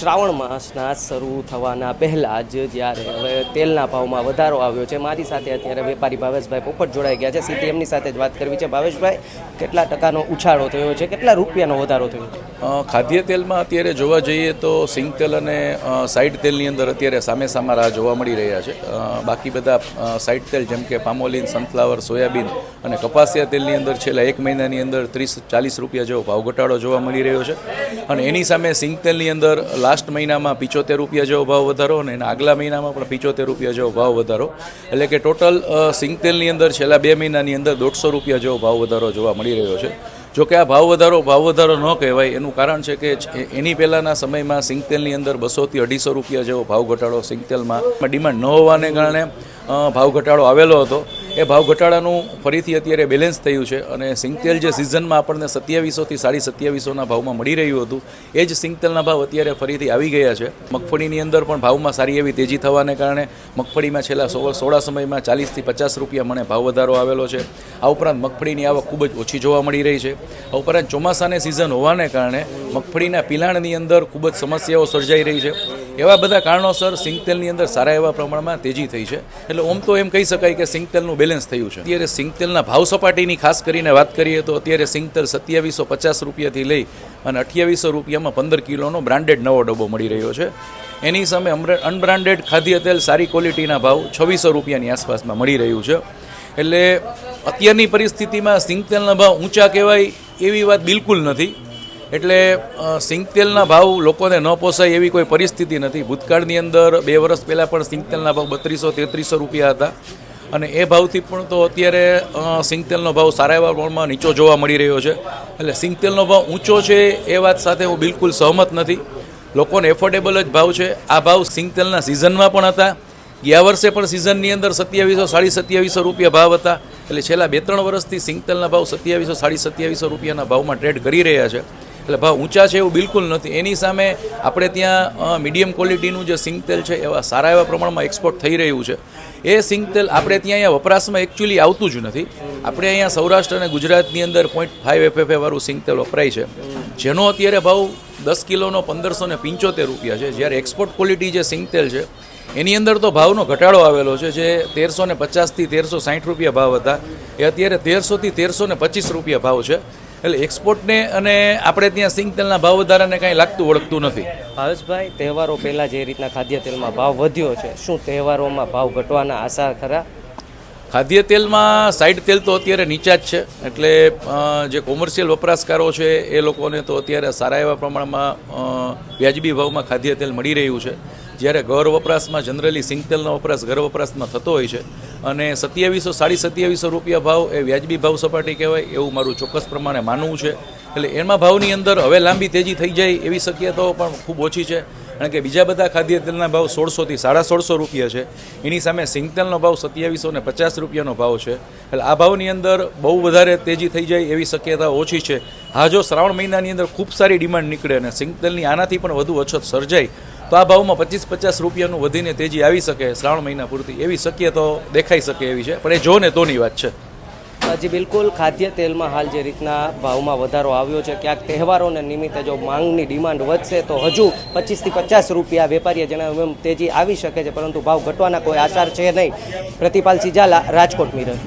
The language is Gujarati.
શ્રાવણ માસના શરૂ થવાના પહેલાં જ જ્યારે હવે તેલના ભાવમાં વધારો આવ્યો છે, મારી સાથે અત્યારે વેપારી ભાવેશભાઈ પોપટ જોડાઈ ગયા છે. સીધી એમની સાથે જ વાત કરવી છે. ભાવેશભાઈ, કેટલા ટકાનો ઉછાળો થયો છે? કેટલા રૂપિયાનો વધારો થયો છે? ખાદ્ય તેલમાં અત્યારે જોવા જઈએ તો સિંગ તેલ અને સાઇડ તેલની અંદર અત્યારે સામે સામા રાહ જોવા મળી રહ્યા છે. બાકી બધા સાઇડ તેલ જેમ કે પામોલિન, સનફ્લાવર, સોયાબીન અને કપાસિયા તેલની અંદર છેલ્લા એક મહિનાની અંદર ત્રીસ ચાલીસ રૂપિયા જેવો ભાવ ઘટાડો જોવા મળી રહ્યો છે. અને એની સામે સિંગ તેલની અંદર લાસ્ટ મહિનામાં પિચોતેર રૂપિયા જેવો ભાવ વધારો અને એના આગલા મહિનામાં પણ પિચોતેર રૂપિયા જેવો ભાવ વધારો. એટલે કે ટોટલ સિંગ તેલની અંદર છેલ્લા બે મહિનાની અંદર દોઢસો રૂપિયા જેવો ભાવ વધારો જોવા મળી રહ્યો છે. જો કે આ ભાવ વધારો ભાવ વધારો ન કહેવાય, એનું કારણ છે કે એની પહેલાંના સમયમાં સિંગતેલની અંદર બસોથી અઢીસો રૂપિયા જેવો ભાવ ઘટાડો સિંગતેલમાં ડિમાન્ડ ન હોવાને કારણે ભાવ ઘટાડો આવેલો હતો. એ ભાવ ઘટાડાનું ફરીથી અત્યારે બેલેન્સ થયું છે અને સિંગતેલ જે સિઝનમાં આપણને સત્યાવીસોથી સાડી સત્યાવીસોના ભાવમાં મળી રહ્યું હતું, એ જ સિંગતેલના ભાવ અત્યારે ફરીથી આવી ગયા છે. મગફળીની અંદર પણ ભાવમાં સારી એવી તેજી થવાને કારણે મગફળીમાં છેલ્લા સોળા સમયમાં ચાલીસથી પચાસ રૂપિયા મને ભાવ વધારો આવેલો છે. આ ઉપરાંત મગફળીની આવક ખૂબ જ ઓછી જોવા મળી રહી છે. આ ઉપરાંત ચોમાસાની સિઝન હોવાને કારણે મગફળીના પિલાણની અંદર ખૂબ જ સમસ્યાઓ સર્જાઈ રહી છે. એવા બધા કારણોસર સિંગતેલની અંદર સારા એવા પ્રમાણમાં તેજી થઈ છે. એટલે ઓમ તો એમ કહી શકાય કે સિંગતેલનું બેલેન્સ થયું છે. અત્યારે સિંગતેલના ભાવ સપાટીની ખાસ કરીને વાત કરીએ તો અત્યારે સિંગતેલ સત્યાવીસો પચાસ રૂપિયાથી લઈ અને અઠ્યાવીસો રૂપિયામાં પંદર કિલોનો બ્રાન્ડેડ નવો ડબ્બો મળી રહ્યો છે. એની સામે અનબ્રાન્ડેડ ખાદ્ય તેલ સારી ક્વોલિટીના ભાવ છવ્વીસો રૂપિયાની આસપાસમાં મળી રહ્યું છે. એટલે અત્યારની પરિસ્થિતિમાં સિંગતેલના ભાવ ઊંચા કહેવાય એવી વાત બિલકુલ નથી. એટલે સિંગતેલના ભાવ લોકોને ન પોસાય એવી કોઈ પરિસ્થિતિ નથી. ભૂતકાળની અંદર બે વર્ષ પહેલાં પણ સિંગતેલના ભાવ બત્રીસો, તેત્રીસો રૂપિયા હતા. અને એ ભાવથી પણ તો અત્યારે સિંગતેલનો ભાવ સારા એવા પ્રમાણમાં નીચો જોવા મળી રહ્યો છે. એટલે સિંગતેલનો ભાવ ઊંચો છે એ વાત સાથે હું બિલકુલ સહમત નથી. લોકોને એફોર્ડેબલ જ ભાવ છે. આ ભાવ સિંગતેલના સિઝનમાં પણ હતા. ગયા વર્ષે પણ સિઝનની અંદર સત્યાવીસો, સાડી સત્યાવીસો રૂપિયા ભાવ હતા. એટલે છેલ્લા બે ત્રણ વર્ષથી સિંગતેલના ભાવ સત્યાવીસો, સાડી સત્યાવીસો રૂપિયાના ભાવમાં ટ્રેડ કરી રહ્યા છે. એટલે ભાવ ઊંચા છે એવું બિલકુલ નથી. એની સામે આપણે ત્યાં મીડિયમ ક્વોલિટીનું જે સિંગતેલ છે, એવા સારા એવા પ્રમાણમાં એક્સપોર્ટ થઈ રહ્યું છે. એ સિંગતેલ આપણે ત્યાં અહીંયા વપરાશમાં એકચ્યુઅલી આવતું જ નથી. આપણે અહીંયા સૌરાષ્ટ્ર અને ગુજરાતની અંદર પોઈન્ટ ફાઇવ એફએફએ વાળું સિંગતેલ વપરાય છે. જેનો અત્યારે ભાવ દસ કિલોનો પંદરસો ને પંચોતેર રૂપિયા છે. જ્યારે એક્સપોર્ટ ક્વોલિટી જે સિંગતેલ છે, એની અંદર તો ભાવનો ઘટાડો આવેલો છે જે તેરસો ને પચાસથી તેરસો સાઠ રૂપિયા ભાવ હતા. એ અત્યારે તેરસોથી તેરસો ને પચીસ રૂપિયા ભાવ છે. એટલે એક્સપોર્ટને અને આપણે ત્યાં સિંગ તેલના ભાવ વધારાને કાંઈ લાગતું ઓળખતું નથી. ભાવેશભાઈ તહેવારો પહેલાં જે રીતના ખાદ્ય તેલમાં ભાવ વધ્યો છે શું તહેવારોમાં ભાવ ઘટવાના આશા ખરા? ખાદ્ય તેલમાં સાઈડ તેલ તો અત્યારે નીચા જ છે એટલે જે કોમર્શિયલ વપરાશકારો છે એ લોકોને તો અત્યારે સારા એવા પ્રમાણમાં વ્યાજબી ભાવમાં ખાદ્ય તેલ મળી રહ્યું છે. જ્યારે ઘર વપરાશમાં જનરલી સિંગતેલનો વપરાશ ઘર વપરાશમાં થતો હોય છે અને સત્યાવીસો, સાડી સત્યાવીસો રૂપિયા ભાવ એ વ્યાજબી ભાવ સપાટી કહેવાય, એવું મારું ચોક્કસ પ્રમાણે માનવું છે. એટલે એમાં ભાવની અંદર હવે લાંબી તેજી થઈ જાય એવી શક્યતાઓ પણ ખૂબ ઓછી છે. કારણ કે બીજા બધા ખાદ્ય તેલના ભાવ સોળસોથી સાડા સોળસો રૂપિયા છે. એની સામે સિંગતેલનો ભાવ સત્યાવીસો ને પચાસ રૂપિયાનો ભાવ છે. એટલે આ ભાવની અંદર બહુ વધારે તેજી થઈ જાય એવી શક્યતા ઓછી છે. હા, જો શ્રાવણ મહિનાની અંદર ખૂબ સારી ડિમાન્ડ નીકળે અને સિંગતેલની આનાથી પણ વધુ અછત સર્જાય તો આ ભાવમાં પચીસ પચાસ રૂપિયાનું વધીને તેજી આવી શકે શ્રાવણ મહિના પૂરતી. એવી શક્ય તો દેખાઈ શકે એવી છે. પણ એ જો ને તોની વાત છે. હજી, બિલકુલ ખાદ્ય તેલમાં હાલ જે રીતના ભાવમાં વધારો આવ્યો છે, ક્યાંક તહેવારોને નિમિત્તે જો માંગની ડિમાન્ડ વધશે, તો હજુ પચીસથી પચાસ રૂપિયા વેપારીએ જણાવ્યું એમ તેજી આવી શકે છે, પરંતુ ભાવ ઘટવાના કોઈ આસાર છે નહીં. પ્રતિપાલ સિજાલા, રાજકોટ મિરર.